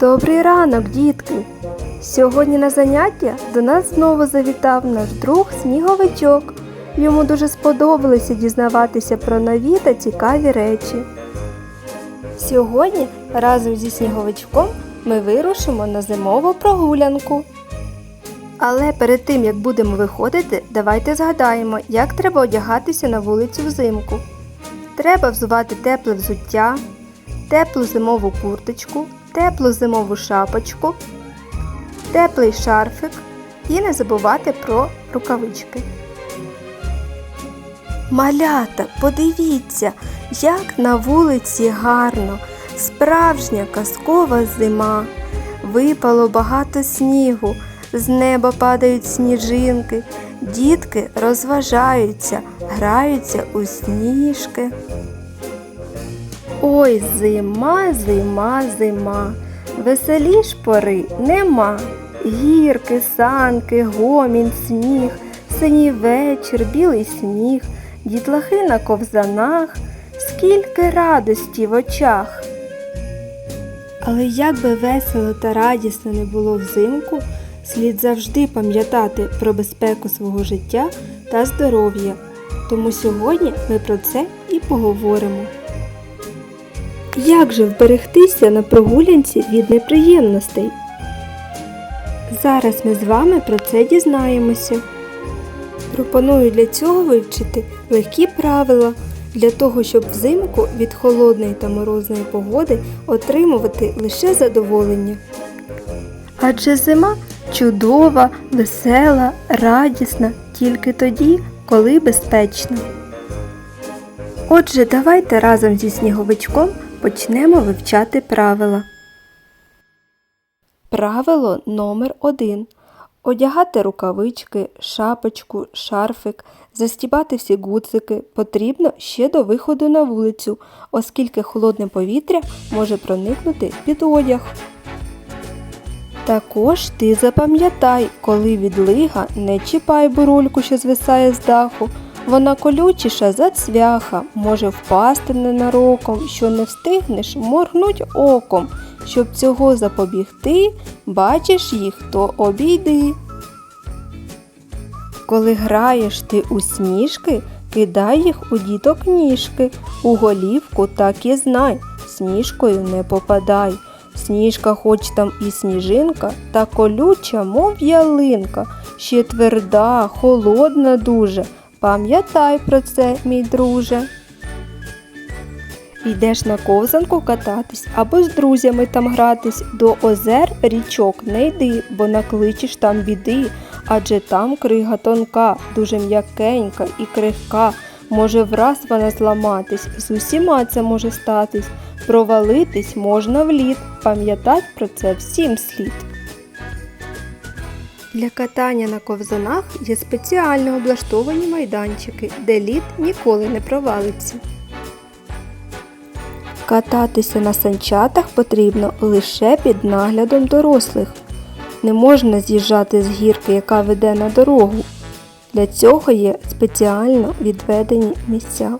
Добрий ранок, дітки! Сьогодні на заняття до нас знову завітав наш друг сніговичок. Йому дуже сподобалося дізнаватися про нові та цікаві речі. Сьогодні разом зі сніговичком ми вирушимо на зимову прогулянку. Але перед тим як будемо виходити, давайте згадаємо, як треба одягатися на вулицю взимку. Треба взувати тепле взуття, теплу зимову курточку, теплу зимову шапочку, теплий шарфик і не забувати про рукавички. Малята, подивіться, як на вулиці гарно, справжня казкова зима. Випало багато снігу, з неба падають сніжинки, дітки розважаються, граються у сніжки. Ой, зима, зима, зима, веселіш пори нема. Гірки, санки, гомін, сніг, синій вечір, білий сніг, дітлахи на ковзанах, скільки радості в очах. Але як би весело та радісно не було взимку, слід завжди пам'ятати про безпеку свого життя та здоров'я. Тому сьогодні ми про це і поговоримо. Як же вберегтися на прогулянці від неприємностей? Зараз ми з вами про це дізнаємося. Пропоную для цього вивчити легкі правила для того, щоб взимку від холодної та морозної погоди отримувати лише задоволення. Адже зима чудова, весела, радісна тільки тоді, коли безпечна. Отже, давайте разом зі сніговичком почнемо вивчати правила. Правило номер 1 Одягати рукавички, шапочку, шарфик, застібати всі гудзики потрібно ще до виходу на вулицю, оскільки холодне повітря може проникнути під одяг. Також ти запам'ятай, коли відлига, не чіпай бурульку, що звисає з даху. Вона колючіша за цвяха, може впасти ненароком, що не встигнеш моргнуть оком. Щоб цього запобігти, бачиш їх, то обійди. Коли граєш ти у сніжки, кидай їх у діток ніжки, у голівку так і знай, сніжкою не попадай. Сніжка хоч там і сніжинка, та колюча, мов ялинка, ще тверда, холодна дуже. Пам'ятай про це, мій друже. Йдеш на ковзанку кататись або з друзями там гратись, до озер річок не йди, бо накличеш там біди, адже там крига тонка, дуже м'якенька і крихка. Може враз вона зламатись, з усіма це може статись, провалитись можна в лід, пам'ятать про це всім слід. Для катання на ковзанах є спеціально облаштовані майданчики, де лід ніколи не провалиться. Кататися на санчатах потрібно лише під наглядом дорослих. Не можна з'їжджати з гірки, яка веде на дорогу. Для цього є спеціально відведені місця.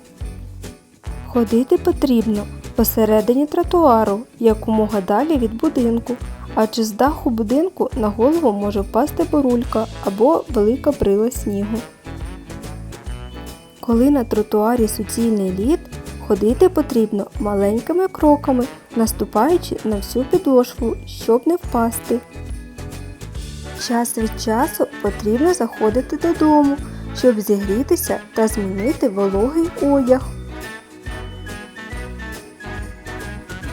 Ходити потрібно посередині тротуару, якомога далі від будинку, адже з даху будинку на голову може впасти бурулька або велика брила снігу. Коли на тротуарі суцільний лід, ходити потрібно маленькими кроками, наступаючи на всю підошву, щоб не впасти. Час від часу потрібно заходити додому, щоб зігрітися та змінити вологий одяг.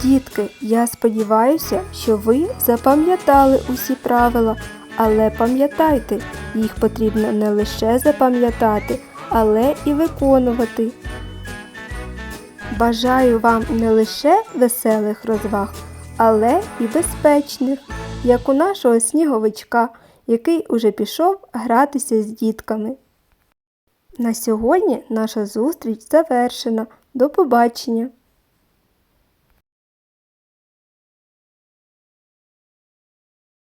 Дітки, я сподіваюся, що ви запам'ятали усі правила, але пам'ятайте, їх потрібно не лише запам'ятати, але і виконувати. Бажаю вам не лише веселих розваг, але і безпечних, як у нашого сніговичка, який уже пішов гратися з дітками. На сьогодні наша зустріч завершена. До побачення!